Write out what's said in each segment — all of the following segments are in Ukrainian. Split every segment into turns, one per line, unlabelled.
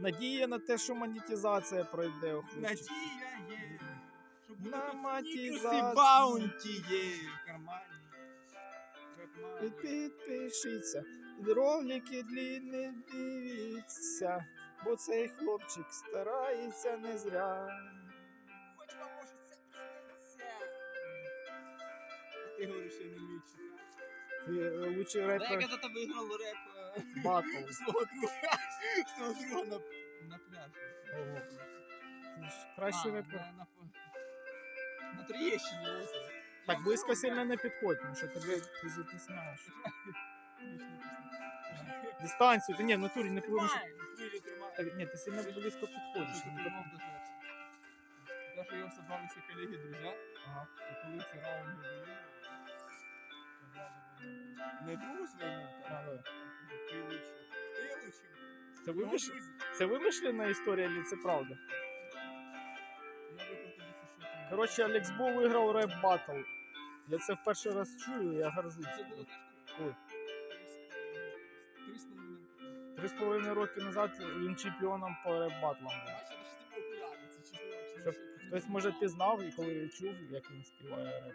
Надія на те, що монетизація пройде у хлопчика.
Надія є. Що буде
На матізацію.
Баунті є в кармані.
Під- Підпишіться. Ролики длінні дивіться, бо цей хлопчик старається не зря.
Хоч вам може це присниться. А ти говориш, я не вмію читати.
Е, лучший
Я когда-то виграв реп е,
батл.
свого друга, свого друга на, на пляжі.
Ого. Ти ж Кращий
А,
репер.
На, на, на Троєщині.
Так близько сильно не підходь, тому що тебе ти затисняєш. Дистанцію, ти ні, в натурі не повинен.
Тримай, хвилю тримай.
Так, ні, ти сильно близько підходиш.
Що ти тримав даже это. Даже його собралися колеги, друзі.
Ага.
І коли раунди були, казали, не другу своєму,
А,
так,
да.
ти лучше. Ти лучше.
Це вимиш... це вимишлена історія, чи це правда? Коротше, Алекс Бо виграв реп батл. Я це в перший раз чую, я горжусь.
Три з половиною роки.
Назад він чемпіоном по реп батлам був. Щоб Хтось може пізнав і коли чув, як він співає реп.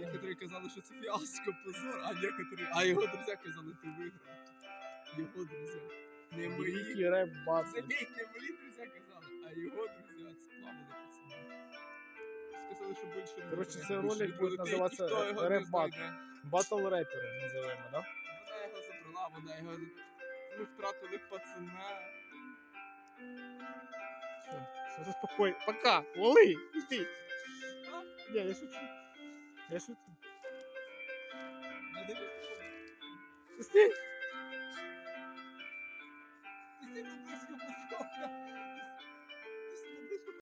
Некоторі казали, що це фіаско, позор, а некоторі, а його друзі казали, ти виграв. Його друзі. Не мої.
Великий реп батл.
Забіть, не мої друзі казали, а його друзі сплавили пацани. Сказали, що більше не
цей
Більше
ролик буде називатися
не
«Реп Батл». Батл репери називаємо, да?
Вона його забрала, вона його. Ми втратили пацана.
Все, все, заспокой. Пока, лови, іди. Ні, я шучу. Я шучу.
Не дивись,
Стій.
Ти сильно близько підходила.